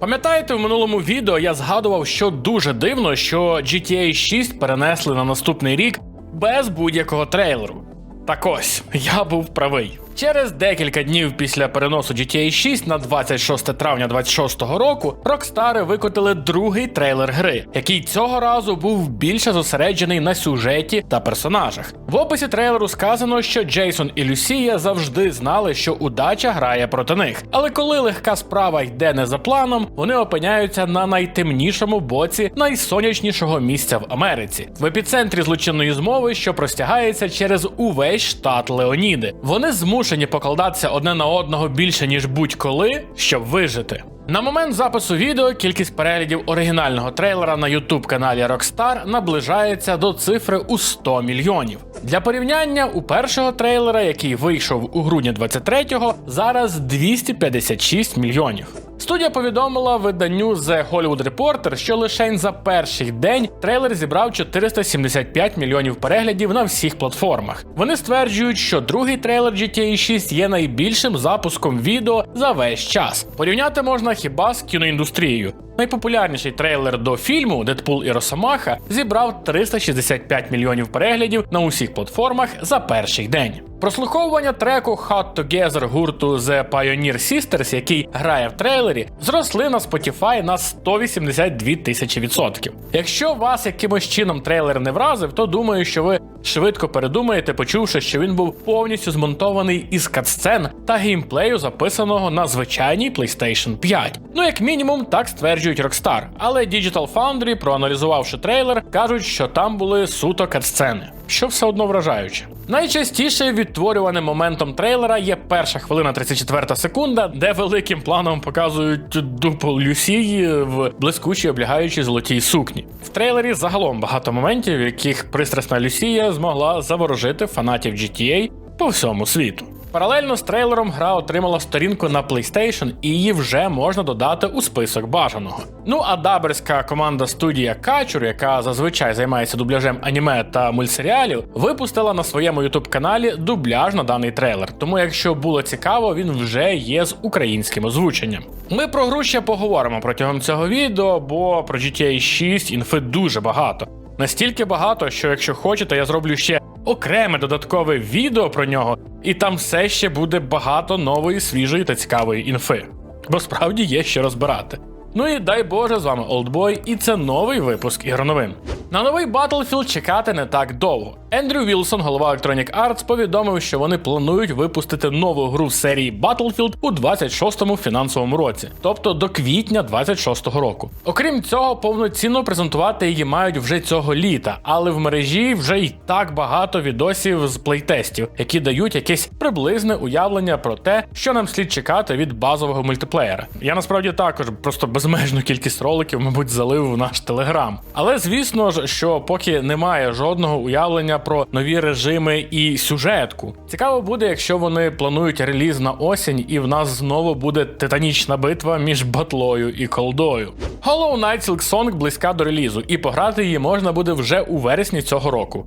Пам'ятаєте, в минулому відео я згадував, що дуже дивно, що GTA 6 перенесли на наступний рік без будь-якого трейлеру. Так ось, я був правий. Через декілька днів після переносу GTA 6 на 26 травня 26-го року Рокстари викотили другий трейлер гри, який цього разу був більше зосереджений на сюжеті та персонажах. В описі трейлеру сказано, що Джейсон і Люсія завжди знали, що удача грає проти них. Але коли легка справа йде не за планом, вони опиняються на найтемнішому боці найсонячнішого місця в Америці, в епіцентрі злочинної змови, що простягається через увесь штат Леоніди. Вони змушені покладатися одне на одного більше ніж будь-коли, щоб вижити. На момент запису відео кількість переглядів оригінального трейлера на youtube каналі Rockstar наближається до цифри у 100 мільйонів. Для порівняння у першого трейлера, який вийшов у грудні 23-го, зараз 256 мільйонів. Студія повідомила виданню The Hollywood Reporter, що лише за перший день трейлер зібрав 475 мільйонів переглядів на всіх платформах. Вони стверджують, що другий трейлер GTA 6 є найбільшим запуском відео за весь час. Порівняти можна хіба з кіноіндустрією. Найпопулярніший трейлер до фільму Дедпул і Росомаха зібрав 365 мільйонів переглядів на усіх платформах за перший день. Прослуховування треку Hot Together гурту The Pioneer Sisters, який грає в трейлері, зросли на Spotify на 182 тисячі відсотків. Якщо вас якимось чином трейлер не вразив, то думаю, що ви швидко передумаєте, почувши, що він був повністю змонтований із катсцен та геймплею, записаного на звичайній PlayStation 5. Ну, як мінімум, так стверджують Rockstar. Але Digital Foundry, проаналізувавши трейлер, кажуть, що там були суто катсцени, що все одно вражаюче. Найчастіше відтворюваним моментом трейлера є перша хвилина 34 секунда, де великим планом показують дупу Люсії в блискучій облягаючій золотій сукні. В трейлері загалом багато моментів, в яких пристрасна Люсія змогла заворожити фанатів GTA по всьому світу. Паралельно з трейлером гра отримала сторінку на PlayStation і її вже можна додати у список бажаного. Ну а даберська команда студія Качур, яка зазвичай займається дубляжем аніме та мультсеріалів, випустила на своєму youtube каналі дубляж на даний трейлер. Тому, якщо було цікаво, він вже є з українським озвученням. Ми про гру ще поговоримо протягом цього відео, бо про GTA 6 інфи дуже багато. Настільки багато, що якщо хочете, я зроблю ще окреме додаткове відео про нього, і там все ще буде багато нової, свіжої та цікавої інфи. Бо справді є що розбирати. Ну і дай Боже, з вами Олдбой, і це новий випуск ігроновин. На новий Battlefield чекати не так довго. Ендрю Вілсон, голова Electronic Arts, повідомив, що вони планують випустити нову гру в серії Battlefield у 26-му фінансовому році, тобто до квітня 26-го року. Окрім цього, повноцінно презентувати її мають вже цього літа, але в мережі вже й так багато відосів з плейтестів, які дають якесь приблизне уявлення про те, що нам слід чекати від базового мультиплеєра. Я насправді також просто безмежну кількість роликів, мабуть, залив в наш телеграм. Але звісно ж, що поки немає жодного уявлення про нові режими і сюжетку. Цікаво буде, якщо вони планують реліз на осінь, і в нас знову буде титанічна битва між батлою і колдою. Hollow Knight Silksong близька до релізу, і пограти її можна буде вже у вересні цього року.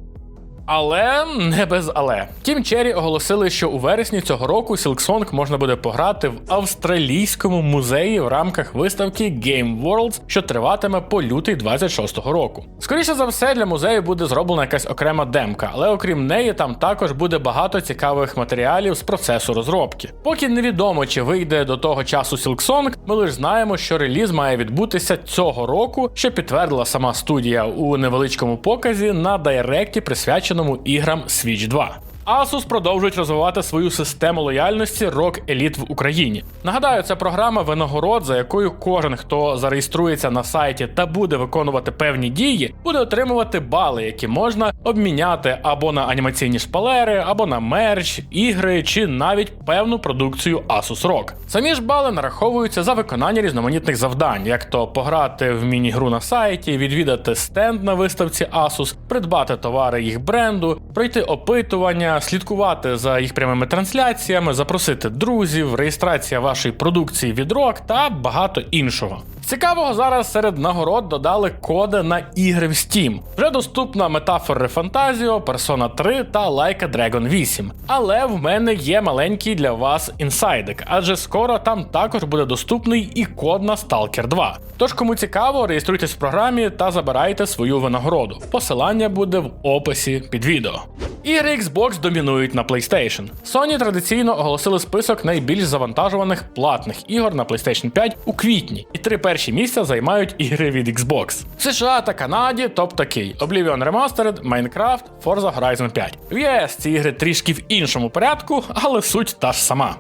Але не без але. Тім Черрі оголосили, що у вересні цього року Silksong можна буде пограти в австралійському музеї в рамках виставки Game Worlds, що триватиме по лютий 26-го року. Скоріше за все, для музею буде зроблена якась окрема демка, але окрім неї, там також буде багато цікавих матеріалів з процесу розробки. Поки невідомо, чи вийде до того часу Silksong, ми лише знаємо, що реліз має відбутися цього року, що підтвердила сама студія у невеличкому показі на директі, присвяченому іграм Switch 2. Asus продовжують розвивати свою систему лояльності Rock Elite в Україні. Нагадаю, це програма винагород, за якою кожен, хто зареєструється на сайті та буде виконувати певні дії, буде отримувати бали, які можна обміняти або на анімаційні шпалери, або на мерч, ігри чи навіть певну продукцію Asus ROG. Самі ж бали нараховуються за виконання різноманітних завдань, як то пограти в міні-гру на сайті, відвідати стенд на виставці Asus, придбати товари їх бренду, пройти опитування, слідкувати за їх прямими трансляціями, запросити друзів, реєстрація вашої продукції від рок та багато іншого. Цікавого зараз серед нагород додали коди на ігри в Steam. Вже доступна метафори Фантазіо, Persona 3 та Like Dragon 8. Але в мене є маленький для вас інсайдик, адже скоро там також буде доступний і код на Stalker 2. Тож, кому цікаво, реєструйтесь в програмі та забирайте свою винагороду. Посилання буде в описі під відео. Ігри Xbox домінують на PlayStation. Sony традиційно оголосили список найбільш завантажуваних платних ігор на PlayStation 5 у квітні, і три перші місця займають ігри від Xbox. США та Канаді топ такий: Oblivion Remastered, Minecraft, Forza Horizon 5. В ЄС ці ігри трішки в іншому порядку, але суть та ж сама.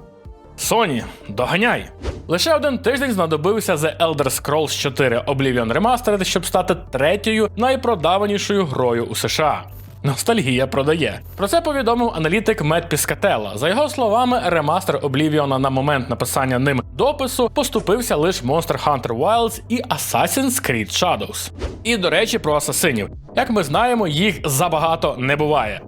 Sony, доганяй! Лише один тиждень знадобився The Elder Scrolls 4 Oblivion Remastered, щоб стати третьою найпродаванішою грою у США. Ностальгія продає. Про це повідомив аналітик Мед Піскателла. За його словами, ремастер Облівіона на момент написання ним допису поступився лише Monster Hunter Wilds і Assassin's Creed Shadows. І до речі, про асасинів. Як ми знаємо, їх забагато не буває.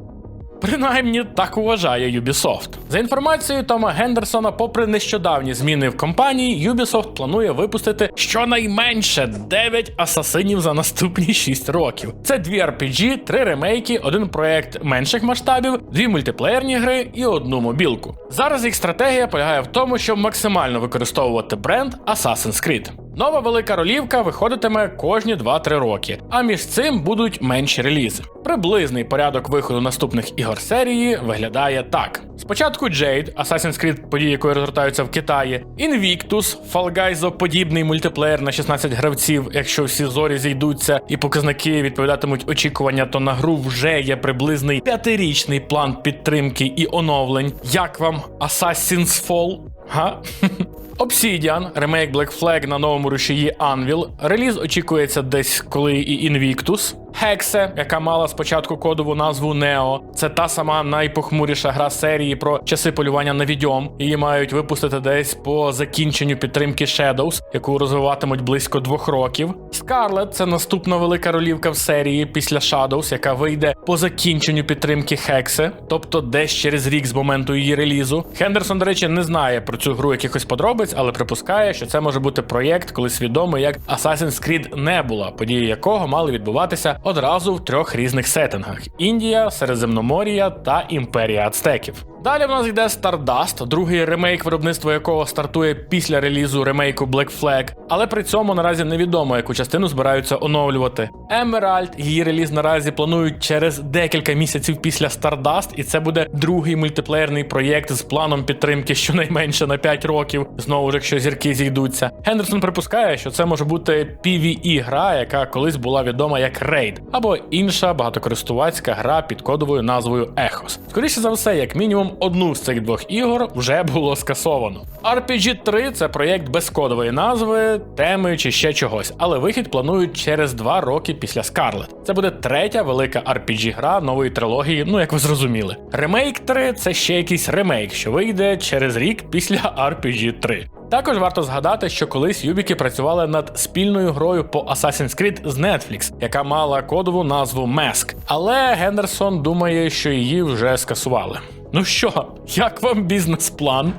Принаймні так вважає Ubisoft. За інформацією Тома Гендерсона, попри нещодавні зміни в компанії, Ubisoft планує випустити щонайменше 9 асасинів за наступні 6 років. Це дві RPG, три ремейки, один проект менших масштабів, дві мультиплеєрні гри і одну мобілку. Зараз їх стратегія полягає в тому, щоб максимально використовувати бренд Assassin's Creed. Нова велика ролівка виходитиме кожні 2-3 роки, а між цим будуть менші релізи. Приблизний порядок виходу наступних ігор серії виглядає так: спочатку Jade, Assassin's Creed, події якої розгортаються в Китаї, Invictus, Fall Guys подібний мультиплеєр на 16 гравців. Якщо всі зорі зійдуться і показники відповідатимуть очікування, то на гру вже є приблизний п'ятирічний план підтримки і оновлень. Як вам Assassin's Fall? Га? Obsidian, ремейк Black Flag на новому рушії Anvil. Реліз очікується десь коли і Invictus. Hexe, яка мала спочатку кодову назву Neo. Це та сама найпохмуріша гра серії про часи полювання на відьом. Її мають випустити десь по закінченню підтримки Shadows, яку розвиватимуть близько двох років. Scarlet – це наступна велика ролівка в серії після Shadows, яка вийде по закінченню підтримки Hexe, тобто десь через рік з моменту її релізу. Хендерсон, до речі, не знає про цю гру якихось подробиць, але припускає, що це може бути проєкт, колись відомий як Assassin's Creed Nebula, події якого мали відбуватися одразу в трьох різних сеттингах: Індія, Середземномор'я та Імперія Ацтеків. Далі в нас йде Stardust, другий ремейк, виробництво якого стартує після релізу ремейку Black Flag, але при цьому наразі невідомо, яку частину збираються оновлювати. Emerald, її реліз наразі планують через декілька місяців після Stardust, і це буде другий мультиплеєрний проєкт з планом підтримки щонайменше на 5 років. Знову ж, якщо зірки зійдуться. Хендерсон припускає, що це може бути PvE гра, яка колись була відома як Raid, або інша багатокористувацька гра під кодовою назвою Echos. Скоріше за все, як мінімум, одну з цих двох ігор вже було скасовано. RPG 3 це проєкт без кодової назви, теми чи ще чогось, але вихід планують через два роки після Scarlet. Це буде третя велика RPG гра нової трилогії, ну як ви зрозуміли. Ремейк 3 це ще якийсь ремейк, що вийде через рік після RPG 3. Також варто згадати, що колись Юбіки працювали над спільною грою по Assassin's Creed з Netflix, яка мала кодову назву Mask. Але Гендерсон думає, що її вже скасували. Ну що, як вам бізнес-план?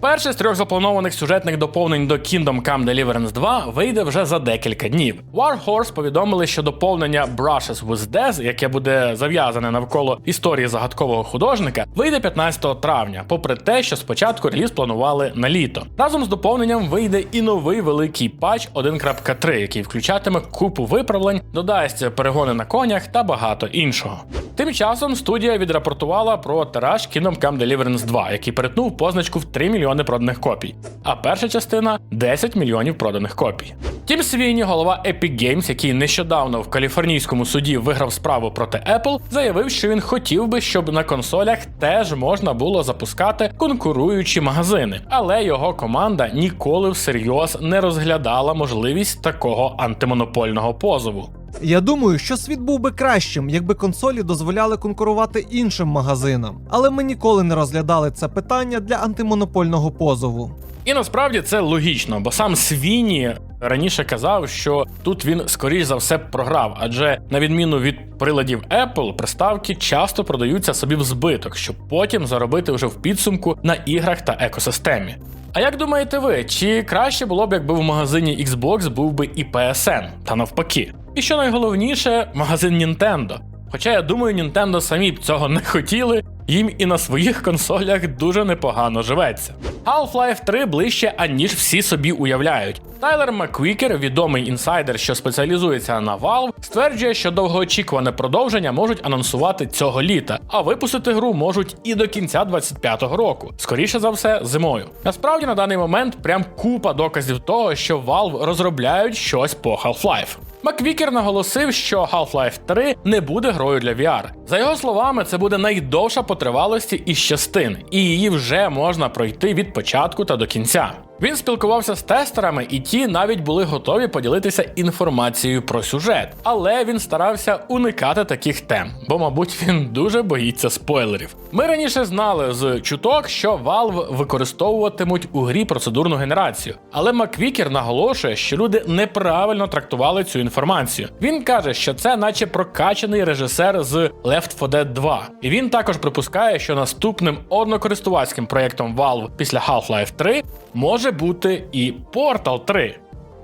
Перший з трьох запланованих сюжетних доповнень до Kingdom Come Deliverance 2 вийде вже за декілька днів. Warhorse повідомили, що доповнення Brushes with Death, яке буде зав'язане навколо історії загадкового художника, вийде 15 травня, попри те, що спочатку реліз планували на літо. Разом з доповненням вийде і новий великий патч 1.3, який включатиме купу виправлень, додасть перегони на конях та багато іншого. Тим часом студія відрапортувала про тираж Kingdom Come Deliverance 2, який перетнув позначку в 3 мільйони проданих копій, а перша частина 10 мільйонів проданих копій. Тім Свіні, голова Epic Games, який нещодавно в каліфорнійському суді виграв справу проти Apple, заявив, що він хотів би, щоб на консолях теж можна було запускати конкуруючі магазини, але його команда ніколи всерйоз не розглядала можливість такого антимонопольного позову. Я думаю, що світ був би кращим, якби консолі дозволяли конкурувати іншим магазинам, але ми ніколи не розглядали це питання для антимонопольного позову. І насправді це логічно, бо сам Свіні раніше казав, що тут він скоріш за все програв, адже на відміну від приладів Apple, приставки часто продаються собі в збиток, щоб потім заробити вже в підсумку на іграх та екосистемі. А як думаєте ви, чи краще було б, якби в магазині Xbox був би і PSN, та навпаки? І що найголовніше, магазин Nintendo. Хоча я думаю, Nintendo самі б цього не хотіли, їм і на своїх консолях дуже непогано живеться. Half-Life 3 ближче, аніж всі собі уявляють. Тайлер Маквікер, відомий інсайдер, що спеціалізується на Valve, стверджує, що довгоочікуване продовження можуть анонсувати цього літа, а випустити гру можуть і до кінця 25-го року, скоріше за все, зимою. Насправді на даний момент прям купа доказів того, що Valve розробляють щось по Half-Life. Маквікер наголосив, що Half-Life 3 не буде грою для VR. За його словами, це буде найдовша по тривалості із частин, і її вже можна пройти від початку та до кінця. Він спілкувався з тестерами, і ті навіть були готові поділитися інформацією про сюжет, але він старався уникати таких тем, бо, мабуть, він дуже боїться спойлерів. Ми раніше знали з чуток, що Valve використовуватимуть у грі процедурну генерацію, але Маквікер наголошує, що люди неправильно трактували цю інформацію. Він каже, що це, наче прокачаний режисер з Left 4 Dead 2. І він також припускає, що наступним однокористувацьким проєктом Valve після Half-Life 3 може бути і Portal 3.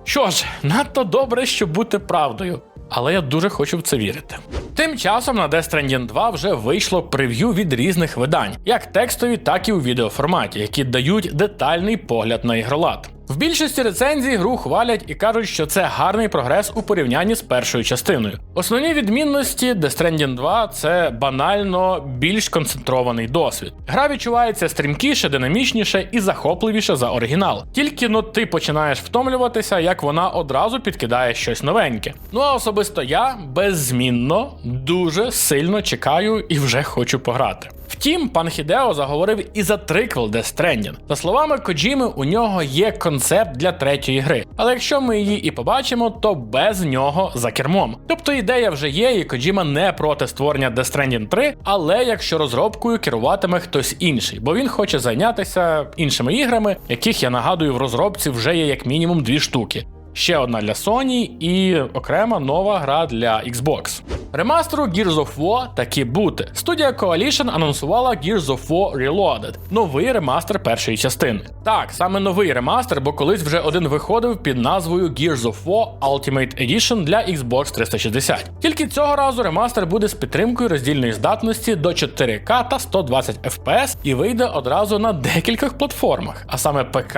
Що ж, надто добре, щоб бути правдою, але я дуже хочу в це вірити. Тим часом на Death Stranding 2 вже вийшло прев'ю від різних видань, як текстові, так і у відеоформаті, які дають детальний погляд на ігролад. В більшості рецензій гру хвалять і кажуть, що це гарний прогрес у порівнянні з першою частиною. Основні відмінності Death Stranding 2 це банально більш концентрований досвід. Гра відчувається стрімкіше, динамічніше і захопливіше за оригінал. Тільки ну ти починаєш втомлюватися, як вона одразу підкидає щось новеньке. Ну а особисто я беззмінно дуже сильно чекаю і вже хочу пограти. Втім, пан Хідео заговорив і за триквел Death Stranding. За словами Коджіми, у нього є концепт для третьої гри, але якщо ми її і побачимо, то без нього за кермом. Тобто ідея вже є, і Коджіма не проти створення Death Stranding 3, але якщо розробкою керуватиме хтось інший, бо він хоче зайнятися іншими іграми, яких я нагадую в розробці вже є як мінімум дві штуки. Ще одна для Sony і окрема нова гра для Xbox. Ремастеру Gears of War таки бути. Студія Coalition анонсувала Gears of War Reloaded, новий ремастер першої частини. Так, саме новий ремастер, бо колись вже один виходив під назвою Gears of War Ultimate Edition для Xbox 360. Тільки цього разу ремастер буде з підтримкою роздільної здатності до 4К та 120 FPS і вийде одразу на декількох платформах, а саме ПК,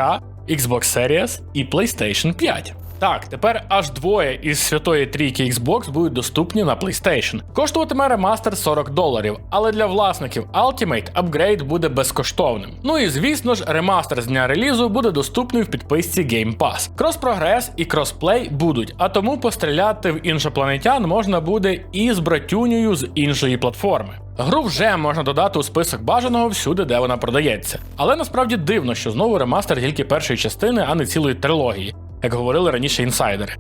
Xbox Series і PlayStation 5. Так, тепер аж двоє із святої трійки Xbox будуть доступні на PlayStation. Коштуватиме ремастер 40 доларів, але для власників Ultimate апгрейд буде безкоштовним. Ну і звісно ж, ремастер з дня релізу буде доступний в підписці Game Pass. Крос-прогрес і кросплей будуть, а тому постріляти в іншопланетян можна буде і з братюнею з іншої платформи. Гру вже можна додати у список бажаного всюди, де вона продається. Але насправді дивно, що знову ремастер тільки першої частини, а не цілої трилогії, як говорили раніше інсайдери.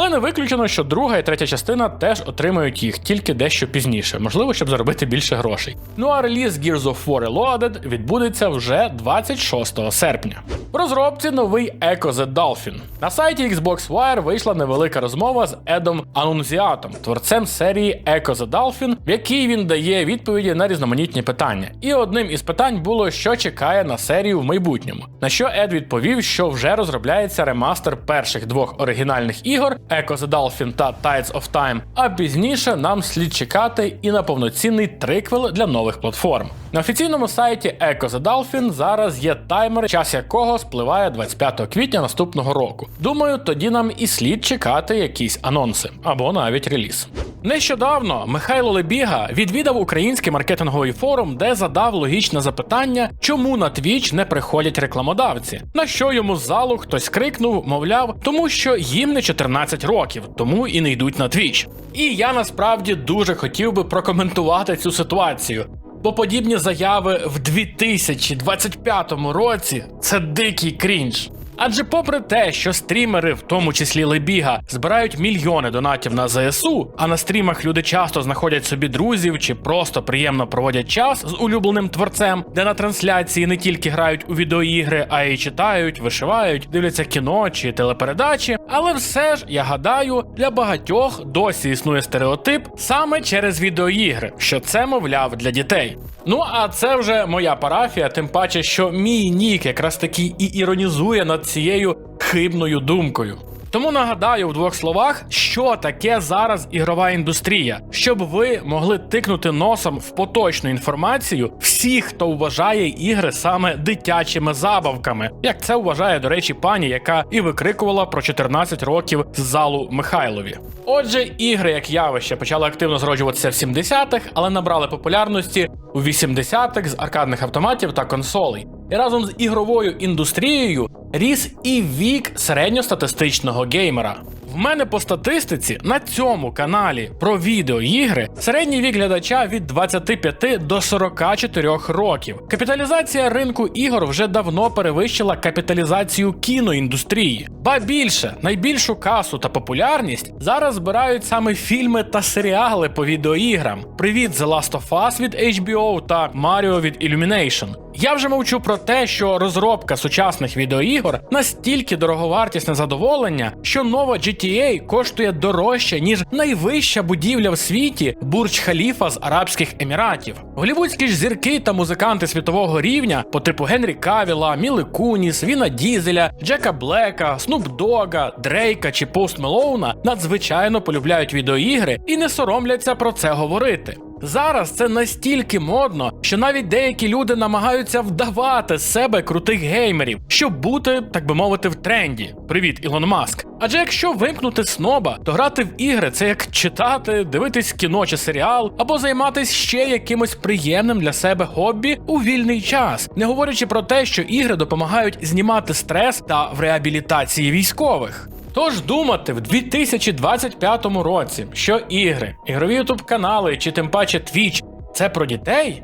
Але не виключено, що друга і третя частина теж отримають їх тільки дещо пізніше, можливо, щоб заробити більше грошей. Ну а реліз Gears of War Reloaded відбудеться вже 26 серпня. В розробці новий Echo the Dolphin. На сайті Xbox Wire вийшла невелика розмова з Едом Анунзіатом, творцем серії Echo the Dolphin, в якій він дає відповіді на різноманітні питання. І одним із питань було, що чекає на серію в майбутньому. На що Ед відповів, що вже розробляється ремастер перших двох оригінальних ігор Echo the Dolphin та Tides of Time, а пізніше нам слід чекати і на повноцінний триквел для нових платформ. На офіційному сайті Echo the Dolphin зараз є таймер, час якого спливає 25 квітня наступного року. Думаю, тоді нам і слід чекати якісь анонси або навіть реліз. Нещодавно Михайло Лебіга відвідав український маркетинговий форум, де задав логічне запитання, чому на Twitch не приходять рекламодавці. На що йому з залу хтось крикнув, мовляв, тому що їм не 14 років, тому і не йдуть на твіч. І я насправді дуже хотів би прокоментувати цю ситуацію. Бо подібні заяви в 2025 році це дикий крінж. Адже, попри те, що стрімери, в тому числі Лебіга, збирають мільйони донатів на ЗСУ, а на стрімах люди часто знаходять собі друзів чи просто приємно проводять час з улюбленим творцем, де на трансляції не тільки грають у відеоігри, а й читають, вишивають, дивляться кіно чи телепередачі. Але все ж я гадаю, для багатьох досі існує стереотип саме через відеоігри, що це мовляв для дітей. Ну а це вже моя парафія, тим паче, що мій нік якраз таки і іронізує над цією хибною думкою. Тому нагадаю в двох словах, що таке зараз ігрова індустрія, щоб ви могли тикнути носом в поточну інформацію всіх, хто вважає ігри саме дитячими забавками, як це вважає, до речі, пані, яка і викрикувала про 14 років з залу Михайлові. Отже, ігри як явище почали активно зроджуватися в 70-х, але набрали популярності у 80-х з аркадних автоматів та консолей. І разом з ігровою індустрією ріс і вік середньостатистичного геймера. В мене по статистиці на цьому каналі про відеоігри середній вік глядача від 25 до 44 років. Капіталізація ринку ігор вже давно перевищила капіталізацію кіноіндустрії. Ба більше, найбільшу касу та популярність зараз збирають саме фільми та серіали по відеоіграм. Привіт, The Last of Us від HBO та Mario від Illumination. Я вже мовчу про те, що розробка сучасних відеоігор настільки дороговартісне задоволення, що нова GTA коштує дорожче, ніж найвища будівля в світі Бурдж Халіфа з Арабських Еміратів. Голівудські ж зірки та музиканти світового рівня по типу Генрі Кавіла, Міли Куніс, Віна Дізеля, Джека Блека, Снуп Дога, Дрейка чи Пост Мелоуна надзвичайно полюбляють відеоігри і не соромляться про це говорити. Зараз це настільки модно, що навіть деякі люди намагаються вдавати з себе крутих геймерів, щоб бути, так би мовити, в тренді. Привіт, Ілон Маск. Адже якщо вимкнути сноба, то грати в ігри це як читати, дивитись кіно чи серіал, або займатися ще якимось приємним для себе хобі у вільний час, не говорячи про те, що ігри допомагають знімати стрес та в реабілітації військових. Тож думати в 2025 році, що ігри, ігрові ютуб канали чи тим паче Twitch – це про дітей?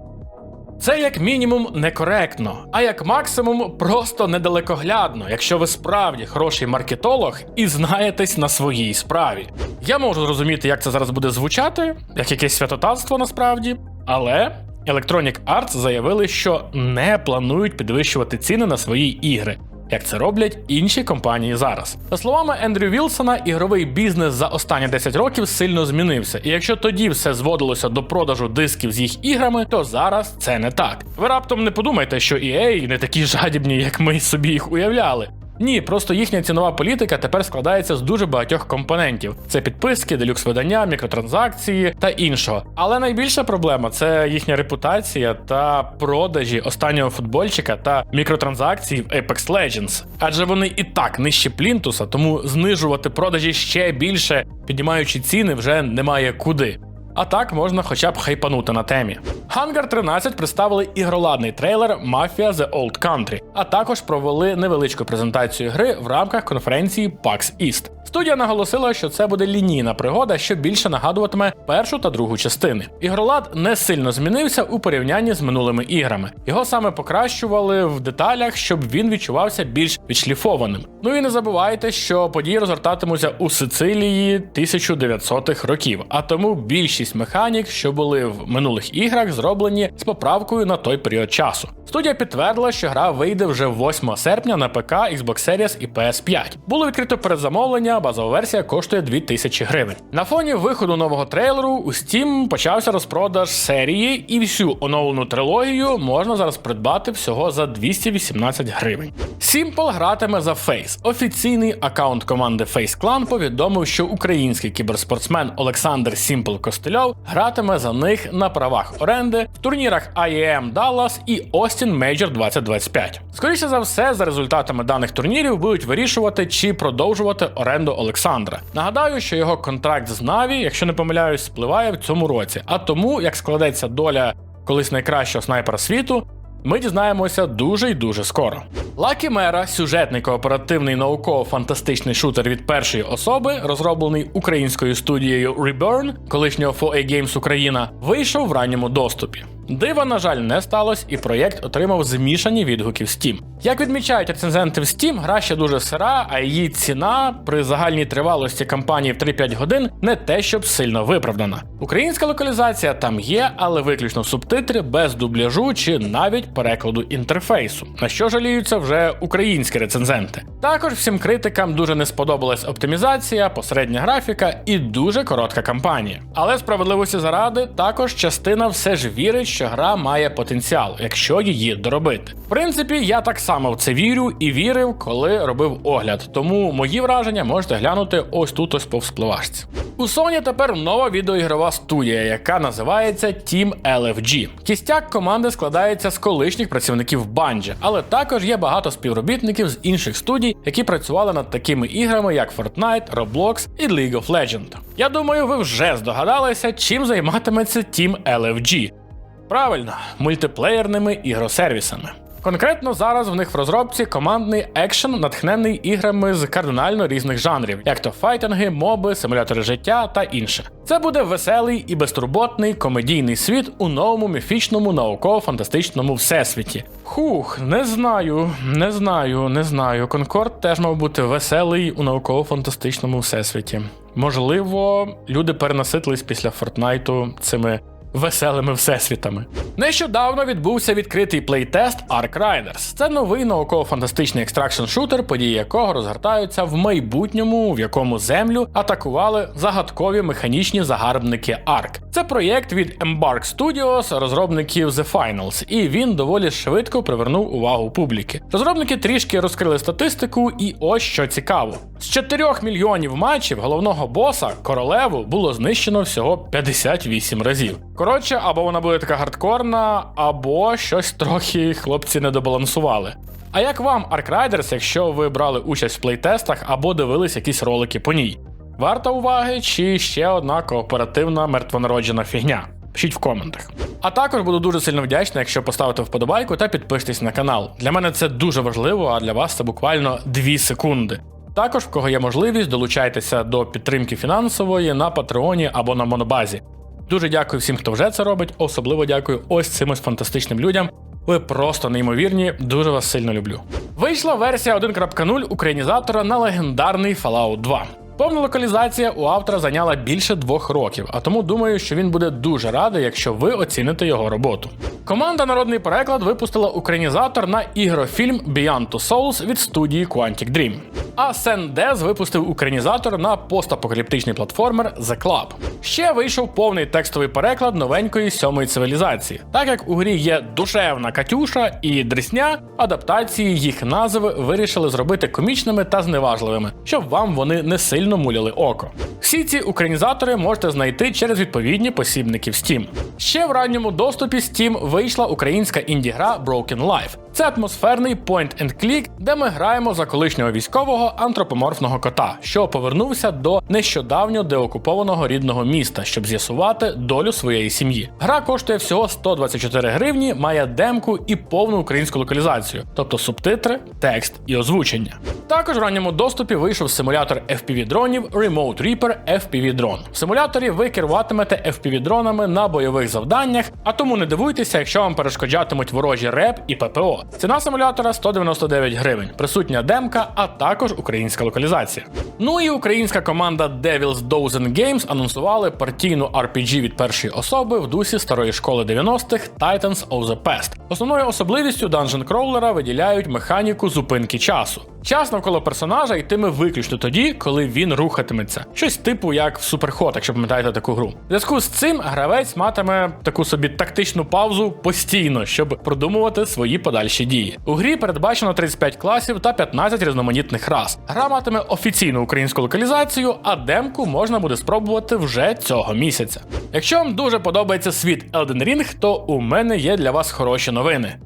Це як мінімум некоректно, а як максимум просто недалекоглядно, якщо ви справді хороший маркетолог і знаєтесь на своїй справі. Я можу зрозуміти, як це зараз буде звучати, як якесь святотатство насправді, але Electronic Arts заявили, що не планують підвищувати ціни на свої ігри як це роблять інші компанії зараз. За словами Ендрю Вілсона, ігровий бізнес за останні 10 років сильно змінився. І якщо тоді все зводилося до продажу дисків з їх іграми, то зараз це не так. Ви раптом не подумайте, що EA не такі жадібні, як ми собі їх уявляли. Ні, просто їхня цінова політика тепер складається з дуже багатьох компонентів: це підписки, делюкс видання, мікротранзакції та іншого. Але найбільша проблема це їхня репутація та продажі останнього футбольчика та мікротранзакцій в Apex Legends. Адже вони і так нижчі плінтуса, тому знижувати продажі ще більше, піднімаючи ціни, вже немає куди. А так можна хоча б хайпанути на темі. Hangar 13 представили ігроладний трейлер Mafia The Old Country, а також провели невеличку презентацію гри в рамках конференції PAX East. Студія наголосила, що це буде лінійна пригода, що більше нагадуватиме першу та другу частини. Ігролад не сильно змінився у порівнянні з минулими іграми. Його саме покращували в деталях, щоб він відчувався більш відшліфованим. Ну і не забувайте, що події розгортатимуться у Сицилії 1900-х років, а тому більшість механік, що були в минулих іграх, зроблені з поправкою на той період часу. Студія підтвердила, що гра вийде вже 8 серпня на ПК, Xbox Series і PS5. Було відкрито передзамовлення, базова версія коштує 2000 гривень. На фоні виходу нового трейлеру у Steam почався розпродаж серії, і всю оновлену трилогію можна зараз придбати всього за 218 гривень. Simple гратиме за Face. Офіційний аккаунт команди Face Clan повідомив, що український кіберспортсмен Олександр Сімпл Костельов гратиме за них на правах оренди в турнірах IEM Dallas і Austin Major 2025. Скоріше за все, за результатами даних турнірів будуть вирішувати, чи продовжувати оренду Олександра. Нагадаю, що його контракт з Na'Vi, якщо не помиляюсь, спливає в цьому році. А тому, як складеться доля колись найкращого снайпера світу, ми дізнаємося дуже й дуже скоро. Lucky Mera – сюжетний кооперативний науково-фантастичний шутер від першої особи, розроблений українською студією Reburn, колишнього 4A Games Україна, вийшов в ранньому доступі. Дива, на жаль, не сталося, і проєкт отримав змішані відгуки в Steam. Як відмічають рецензенти в Steam, гра ще дуже сира, а її ціна при загальній тривалості кампанії в 3-5 годин не те, щоб сильно виправдана. Українська локалізація там є, але виключно субтитри без дубляжу чи навіть перекладу інтерфейсу, на що жаліються вже українські рецензенти. Також всім критикам дуже не сподобалась оптимізація, посередня графіка і дуже коротка кампанія. Але справедливості заради, також частина все ж вірить, що гра має потенціал, якщо її доробити. В принципі, я так само в це вірю і вірив, коли робив огляд. Тому мої враження можете глянути ось тут, ось по вспливашці. У Sony тепер нова відеоігрова студія, яка називається Team LFG. Кістяк команди складається з колишніх працівників Bungie, але також є багато співробітників з інших студій, які працювали над такими іграми, як Fortnite, Roblox і League of Legends. Я думаю, ви вже здогадалися, чим займатиметься Team LFG. Правильно, мультиплеєрними ігросервісами. Конкретно зараз в них в розробці командний екшен, натхнений іграми з кардинально різних жанрів, як то файтинги, моби, симулятори життя та інше. Це буде веселий і безтурботний комедійний світ у новому міфічному науково-фантастичному всесвіті. Хух, не знаю, не знаю, не знаю. Конкорд теж мав бути веселий у науково-фантастичному всесвіті. Можливо, люди перенаситились після Фортнайту цими веселими всесвітами. Нещодавно відбувся відкритий плейтест Ark Riders. Це новий науково-фантастичний екстракшн шутер, події якого розгортаються в майбутньому, в якому землю атакували загадкові механічні загарбники Ark. Це проєкт від Embark Studios, розробників The Finals, і він доволі швидко привернув увагу публіки. Розробники трішки розкрили статистику, і ось що цікаво: з 4 мільйонів матчів головного боса королеву було знищено всього 58 разів. Коротше, або вона буде така гардкорна, або щось трохи хлопці не добалансували. А як вам Riders, якщо ви брали участь в плейтестах або дивились якісь ролики по ній? Варта уваги чи ще одна кооперативна мертвонароджена фігня? Пишіть в коментах. А також буду дуже сильно вдячний, якщо поставите вподобайку та підпишетесь на канал. Для мене це дуже важливо, а для вас це буквально 2 секунди. Також, в кого є можливість, долучайтеся до підтримки фінансової на Патреоні або на Монобазі. Дуже дякую всім, хто вже це робить. Особливо дякую ось цим фантастичним людям. Ви просто неймовірні, дуже вас сильно люблю. Вийшла версія 1.0 українізатора на легендарний Fallout 2. Повна локалізація у автора зайняла більше двох років, а тому думаю, що він буде дуже радий, якщо ви оціните його роботу. Команда Народний переклад випустила українізатор на ігрофільм Beyond Two Souls від студії Quantic Dream. А Sendez випустив українізатор на постапокаліптичний платформер The Club. Ще вийшов повний текстовий переклад новенької сьомої цивілізації. Так як у грі є душевна Катюша і Дрісня, адаптації їх назви вирішили зробити комічними та зневажливими, щоб вам вони не сильно муляли око. Всі ці українізатори можете знайти через відповідні посібники в Steam. Ще в ранньому доступі Steam вийшла українська інді-гра Broken Life. Це атмосферний point-and-click, де ми граємо за колишнього військового антропоморфного кота, що повернувся до нещодавньо деокупованого рідного міста, щоб з'ясувати долю своєї сім'ї. Гра коштує всього 124 гривні, має демку і повну українську локалізацію, тобто субтитри, текст і озвучення. Також в ранньому доступі вийшов симулятор FPV дронів Remote Reaper FPV Drone. В симуляторі ви керуватимете FPV дронами на бойових завданнях, а тому не дивуйтеся, якщо вам перешкоджатимуть ворожі РЕП і ППО. Ціна симулятора 199 гривень, присутня демка, а також українська локалізація. Ну і українська команда Devil's Dozen Games анонсували партійну RPG від першої особи в дусі старої школи 90-х Titans of the Past. Основною особливістю данжен кроулера виділяють механіку зупинки часу. Час навколо персонажа йтиме виключно тоді, коли він рухатиметься. Щось типу як в Superhot, якщо пам'ятаєте таку гру. В зв'язку з цим гравець матиме таку собі тактичну паузу постійно, щоб продумувати свої подальші дії. У грі передбачено 35 класів та 15 різноманітних рас. Гра матиме офіційну українську локалізацію, а демку можна буде спробувати вже цього місяця. Якщо вам дуже подобається світ Elden Ring, то у мене є для вас хороші новини.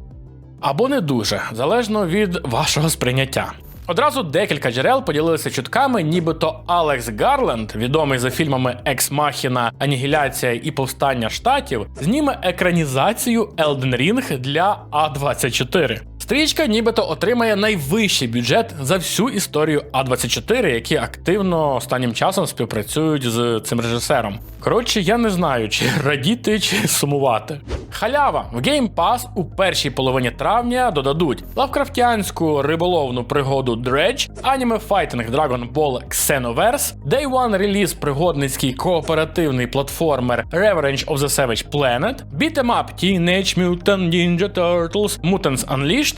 Або не дуже, залежно від вашого сприйняття. Одразу декілька джерел поділилися чутками, нібито Алекс Гарленд, відомий за фільмами Екс Махіна, Анігіляція і Повстання штатів, зніме екранізацію Елден Рінг для А24. Стрічка нібито отримає найвищий бюджет за всю історію А24, які активно останнім часом співпрацюють з цим режисером. Коротше, я не знаю, чи радіти, чи сумувати. Халява в Game Pass у першій половині травня додадуть лавкрафтянську риболовну пригоду Dredge, аніме файтинг Dragon Ball Xenoverse, Day One реліз пригодницький кооперативний платформер Revenge of the Savage Planet, Beat'em Up Teenage Mutant Ninja Turtles Mutants Unleashed,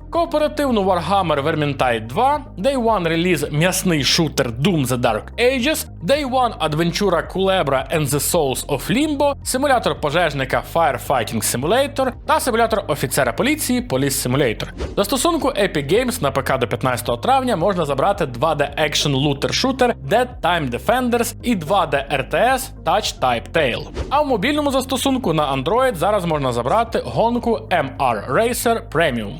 кооперативну Warhammer Vermintide 2, Day One реліз м'ясний шутер Doom The Dark Ages, Day One адвенчура Culebra and the Souls of Limbo, симулятор пожежника Firefighting Simulator та симулятор офіцера поліції Police Simulator. Застосунку Epic Games на ПК до 15 травня можна забрати 2D екшен лутер шутер Dead Time Defenders і 2D RTS Touch Type Tale. А в мобільному застосунку на Android зараз можна забрати гонку MR Racer Premium.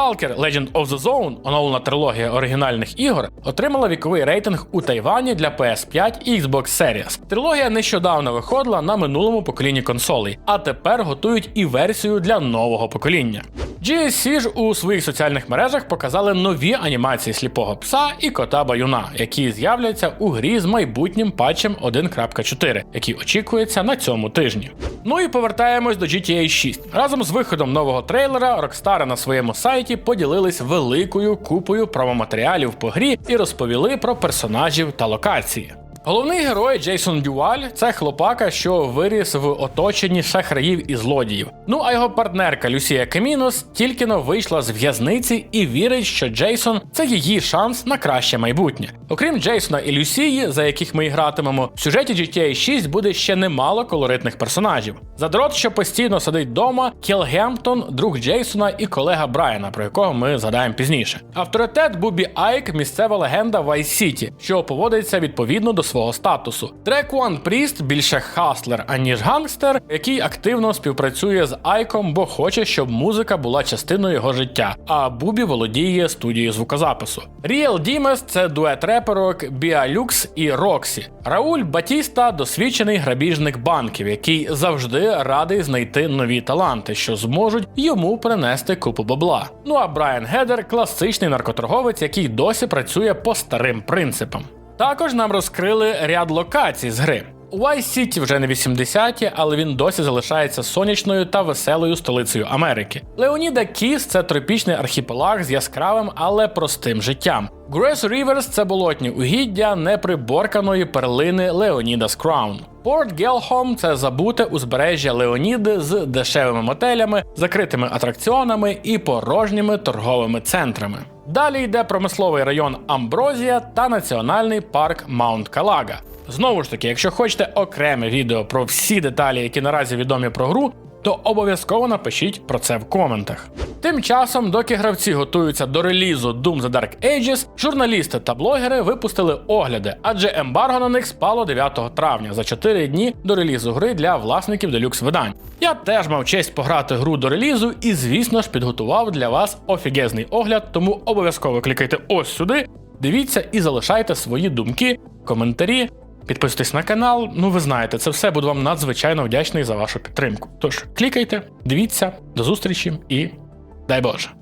Stalker Legend of the Zone, оновлена трилогія оригінальних ігор, отримала віковий рейтинг у Тайвані для PS5 і Xbox Series. Трилогія нещодавно виходила на минулому поколінні консолей, а тепер готують і версію для нового покоління. GSC ж у своїх соціальних мережах показали нові анімації сліпого пса і кота баюна, які з'являться у грі з майбутнім патчем 1.4, який очікується на цьому тижні. Ну і повертаємось до GTA 6. Разом з виходом нового трейлера Rockstar на своєму сайті поділились великою купою правоматеріалів по грі і розповіли про персонажів та локації. Головний герой Джейсон Дюваль це хлопака, що виріс в оточенні шахраїв і злодіїв. Ну а його партнерка Люсія Камінос тільки но вийшла з в'язниці і вірить, що Джейсон це її шанс на краще майбутнє. Окрім Джейсона і Люсії, за яких ми гратимемо, в сюжеті GTA 6 буде ще немало колоритних персонажів. Задрот, що постійно сидить вдома, Кіл Гемптон, друг Джейсона і колега Брайана, про якого ми згадаємо пізніше. Авторитет Бубі Айк місцева легенда Vice City, що поводиться відповідно до свого статусу. Дрекуан Пріст більше хаслер, аніж гангстер, який активно співпрацює з Айком, бо хоче, щоб музика була частиною його життя. А Бубі володіє студією звукозапису. Ріел Дімес це дует реперок Біалюкс і Роксі. Рауль Батіста досвідчений грабіжник банків, який завжди радий знайти нові таланти, що зможуть йому принести купу бабла. Ну а Брайан Гедер класичний наркоторговець, який досі працює по старим принципам. Також нам розкрили ряд локацій з гри. Vice City вже не 80-ті, але він досі залишається сонячною та веселою столицею Америки. Леоніда Кіс це тропічний архіпелаг з яскравим, але простим життям. Грес Ріверс це болотні угіддя неприборканої перлини Леонідас Краун. Порт Гелхом це забуте узбережжя Леоніди з дешевими мотелями, закритими атракціонами і порожніми торговими центрами. Далі йде промисловий район Амброзія та національний парк Маунт Калага. Знову ж таки, якщо хочете окреме відео про всі деталі, які наразі відомі про гру, то обов'язково напишіть про це в коментах. Тим часом, доки гравці готуються до релізу Doom The Dark Ages, журналісти та блогери випустили огляди, адже ембарго на них спало 9 травня за 4 дні до релізу гри для власників делюкс видань. Я теж мав честь пограти гру до релізу і, звісно ж, підготував для вас офігезний огляд, тому обов'язково клікайте ось сюди, дивіться і залишайте свої думки, коментарі. Підписуйтесь на канал, ну ви знаєте, це все буду вам надзвичайно вдячний за вашу підтримку. Тож клікайте, дивіться, до зустрічі і дай Боже!